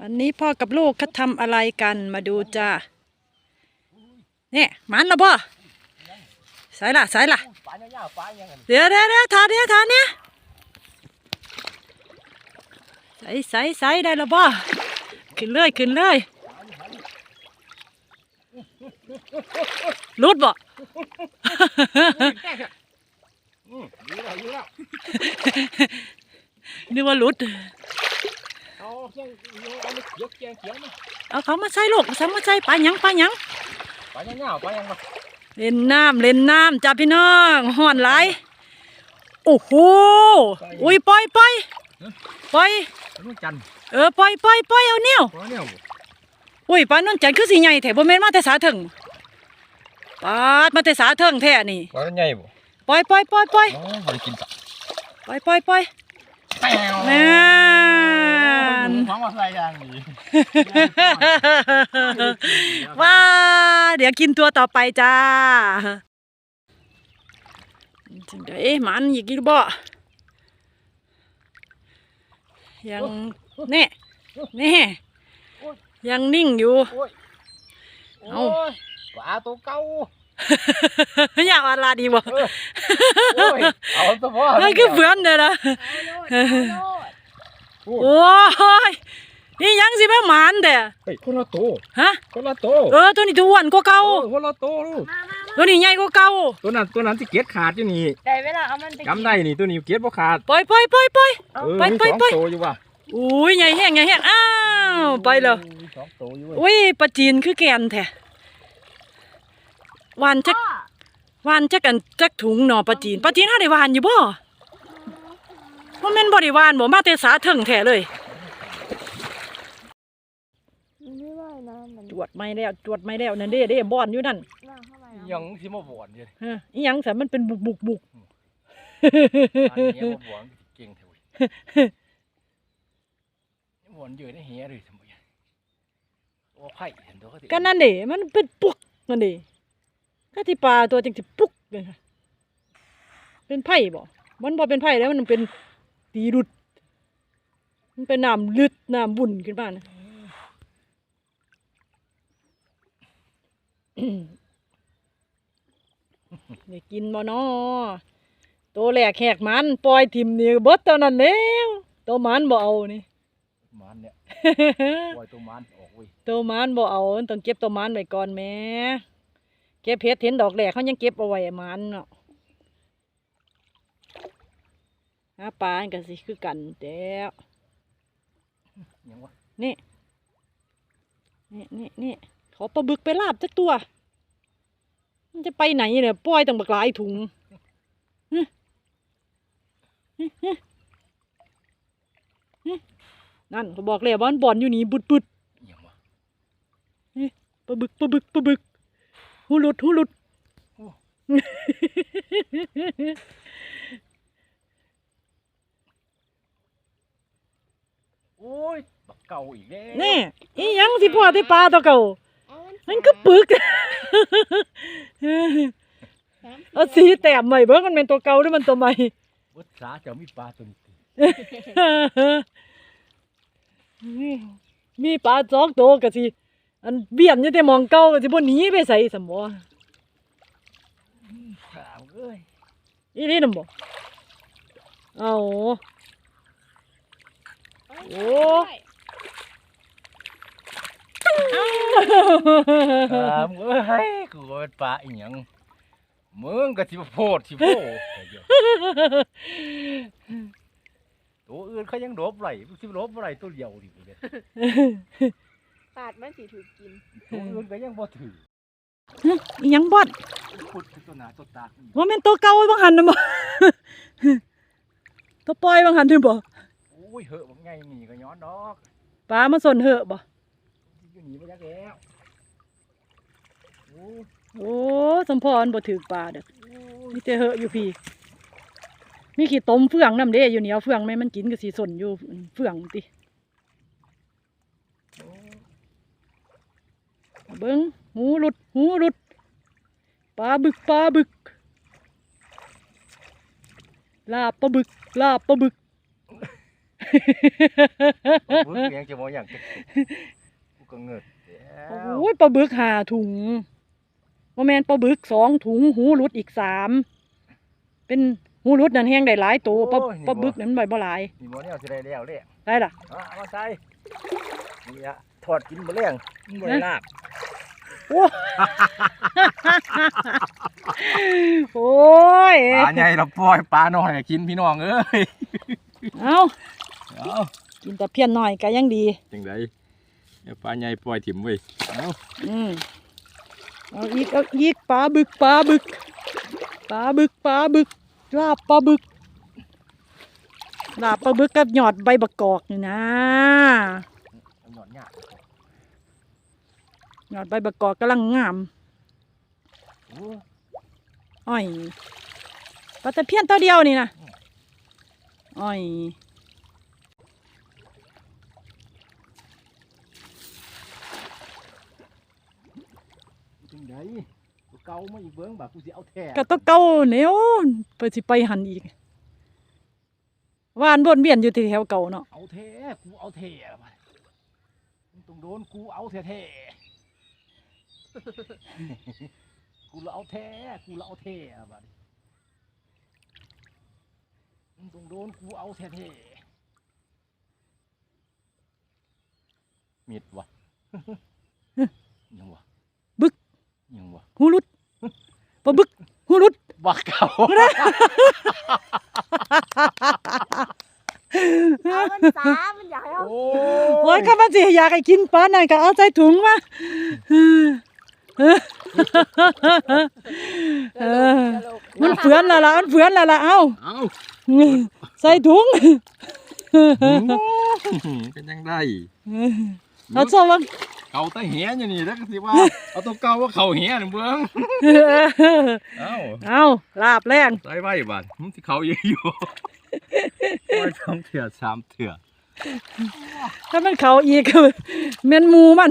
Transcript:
วันนี้พ่อกับลูกเขาทำอะไรกันมาดูจ้าเนี่ยมันละพ่อใส่ละใส่ละปลาเน่าๆปลายังไงเดี๋ยวเดี๋ยวเดี๋ยวทานเดี๋ยวทานเนี่ยใส่ใส่ใส่ได้ละพ่อขึ้นเลยขึ้นเลยรุดบ่อืมอยู่แล้วอยู่แล้วนึกว่ารุด เอาเส้นเอามายกแกงเขียวมาเอาเขามาใส่ลูกเขามาใส่ปลาหยังปลาหยังปลายังเน่าปลายังมาเล่นน้ำเล่นน้ำจ้าพี่น้องห่อนไหลโอ้โหอุ้ยปล่อยปล่อยปล่อยปลานุ่นจันทร์เออปล่อยปล่อยปล่อยเอาเนี่ยวอุ้ยปลานุ่นจันคือสีใหญ่แถบ่แม่นมาแต่สาถึงปาดมาแต่สาถึงแท้นี่ปลาใหญ่บ่ปล่อยปล่อยปล่อยปล่อยอ๋อบ่ได้กินปล่อยปล่อยปล่อยแป้ว นั่นของมาใส่อย่างนี้ว้าเดี๋ยวกินตัวต่อไปจ้าจังไดมันอีกอีกบ่ยังแน่แน่ยังนิ่งอยู่โอ้ยเอาโยปลาตัวเก่าอยากว่าลาดีบ่เออโอ้ยเอาตัวพ่อมันคือเพื่อนเด้อนะ โอ้โอ้ยนี่ยังสิมาหมานเด้อเฮ้ยคนละตัวฮะคนละตัวเออตัวนี้ตัวอ้วนกว่าเก่าโอ้ยคนละตัวลูกตัวนี้ใหญ่กว่าเก่าตัวนั้นตัวนั้นที่เกียดขาดอยู่นี่ได้เวลาเอามันไปกินจำได้นี่ตัวนี้เกียดบ่ขาดปล่อยปล่อยปล่อยปล่อยเออไปมีไปสองไปตัวอยู่ว่ะอุ้ยใหญ่แห้งใหญ่แห้งอ้าวไปเลยมีสองตัวอยู่เว้ยอุ้ยปลาจีนคือแกนแท้วานจักพ่อวานจักอันจักถุงหนอปลาจีนปลาจีนเฮาได้วานอยู่บ่ บ่แม่นบ่ได้วานบ่มาแต่สาเถิงแท้เลยมันไม่ว่ายน้ำมันตรวจไม่แล้วตรวจไม่แล้วนั่นเด้เด้บอนอยู่นั่นว่างเข้าไปยังสิมาบ่อนอยู่เลยฮะอีหยังซะมันเป็นบุกบุกบุกอันนี้มาบ่อนเก่งเท่าไหร่บ่อนอยู่ในเหียเลยทำไมโอ้ไผ่เห็นตัวเขาสิก็นั่นเด้มันเป็นปุกนั่นเด้ก็ที่ปลาตัวจังสิปุกเลยค่ะเป็นไผ่บ่มันบ่เป็นไผ่แล้วมันเป็น ตีรุด มันเป็นน้ำลึดน้ำบุ่นขึ้นมานะได้กินบ่นอตัวแหลกแหกมันปล่อยทิมนี่เบิดตอนนั้นแล้วตัวมันบ่เอานี่มันเนี่ยปล่อยตัวมันออกเว้ยตัวมันบ่เอาต้องเก็บตัวมันไว้ก่อนแหม่เก็บเพชรเห็นดอกแหลกเขายังเก็บเอาไว้มันเนาะ หาปลาอันก็สิคือกันแต้วยังวะนี่ นี่นี่นี่ขอปลาบึกไปลาบจักตัว มันจะไปไหนเนี่ยปล่อยตั้งบักหลายถุงฮึฮึฮึฮึนั่นเขาบอกเลยว่ามันบ่อนอยู่นี่บุดบุดยังวะปลาบึกปลาบึกปลาบึกหูหลุดหูหลุด โอ้ ยบักเก่าอีกแล้วนี่อีหยังสิพ่อที่ปลาตัวเก่าเอามันมันก็ปึกสามเอาสีแต้มใหม่เบิ่งมันเป็นตัวเก่าหรือมันตัวใหม่วุฒาจะมีปลาตัวนี้ติมีปลาจอกโตวก็สิอันเบี้ยนอยู่แต่หมองเก่าก็สิบ่หนีไปใส่สมบ่ถามเอ้ยอีนี่นำบ่เอา โอ้ถามเอ้ยกูว่าเป็นปลาอีหยังมึงก็สิมาโพดสิโพดเดี๋ยวตัวอื่นเขายังโดบไหลมึงสิโดบไหลตัวเดียวดิกูเนี่ยขาดมันสิถูกกินตัวอื่นก็ยังบ่ถืออีหยังบ่อนพุดตัวหน้าตัวตากูอยู่ว่าแม่นตัวเก่าบางหันน่ะบ่ตัวปล่อยบางหันถึงบ่โอ้ยเหอะบ่ไงนี่ก็ย้อนดอกปลามาสนเหอะบ่อยู่หนีบ่ยักแล้วโอ้ยโอ้สมพรบ่ถือปลาเด้อมีแต่เหอะอยู่พี่มีขี้ต้มเฟืองนำเด้อยู่นี่เอาเฟืองแม่มันกินก็สิสนอยู่เฟืองติเบิ่งหูหลุดหูหลุดปลาบึกปลาบึก ลาบปลาบึก ลาบปลาบึกปลา บึกเลี้ยงจะบ่อย่างจะกูก็เงิดแล้วโอ้ยปลาบึกหาถุงโมแมนปลาบึกสองถุงหูรุดอีกสามเป็นหูรุดนั่นแห้งได้หลายตัวปลาปลาบึกนั้นใบบ่หลายนี่บ่เนี่ยสิได้แล้วเลยได้ล่ะเอาเอามาใส่นี่อะทอดกินบ่เลี้ยงบ่ได้ลาบโอ้โอ้ยปลาใหญ่เราปล่อยปลาน้อยให้กินพี่น้องเอ้ยเอา เอากินแต่เพี้ยนหน่อยก็ยังดีจังไดเดี๋ยวปลาใหญ่ปล่อยถิ่มเว้ยเอาอืมเอาอีกเอาอีกปลาบึกปลาบึกปลาบึกปลาบึกลาบปลาบึกลาบปลาบึกกับหยอดใบบักกอกนี่นะเอาหนอนยากหยอดใบบักกอกกำลังงามโอ้อ้อยปลาตะเพียนตัวเดียวนี่นะอ้อย จังไดกูเกามาอีกเบิ่งบ่ากูสิเอาแท้กะตัวเก่าเหนียวไปสิไปหันอีกว่านวนเวียนอยู่ที่แถวเก่าเนาะเอาแท้กูเอาแท้ละบัดมึงต้องโดนกูเอาแท้ๆกูละเอาแท้กูละเอาแท้ละบัดมึงต้องโดนกูเอาแท้ๆมิดวะยังวะบึกยังวะ หูรุดปลาบึกหูรุดบักเก่าเอามันสามันอยากให้เอาโอ้โอ้ยข้ามันสิอยากให้กินปลานั่นก็เอาใส่ถุงมาเออตลกมันเฟือนและล่ะมันเฟือนและล่ะเอ้าเอาใส่ถุงเป็นยังไงเอาซะว่า เก่าแตะเหียอย่างนี้แล้วก็สิว่า เอาตัวเก่าว่าเขาเหียนึงเบิ่งเอ้าเอาลาบแรงใส่ไว้บัดมันสิเขาเยอะอยู่โอ้ยสองเถื่อสามเถื่อถ้ามันเขาอีกแม่นหมูมัน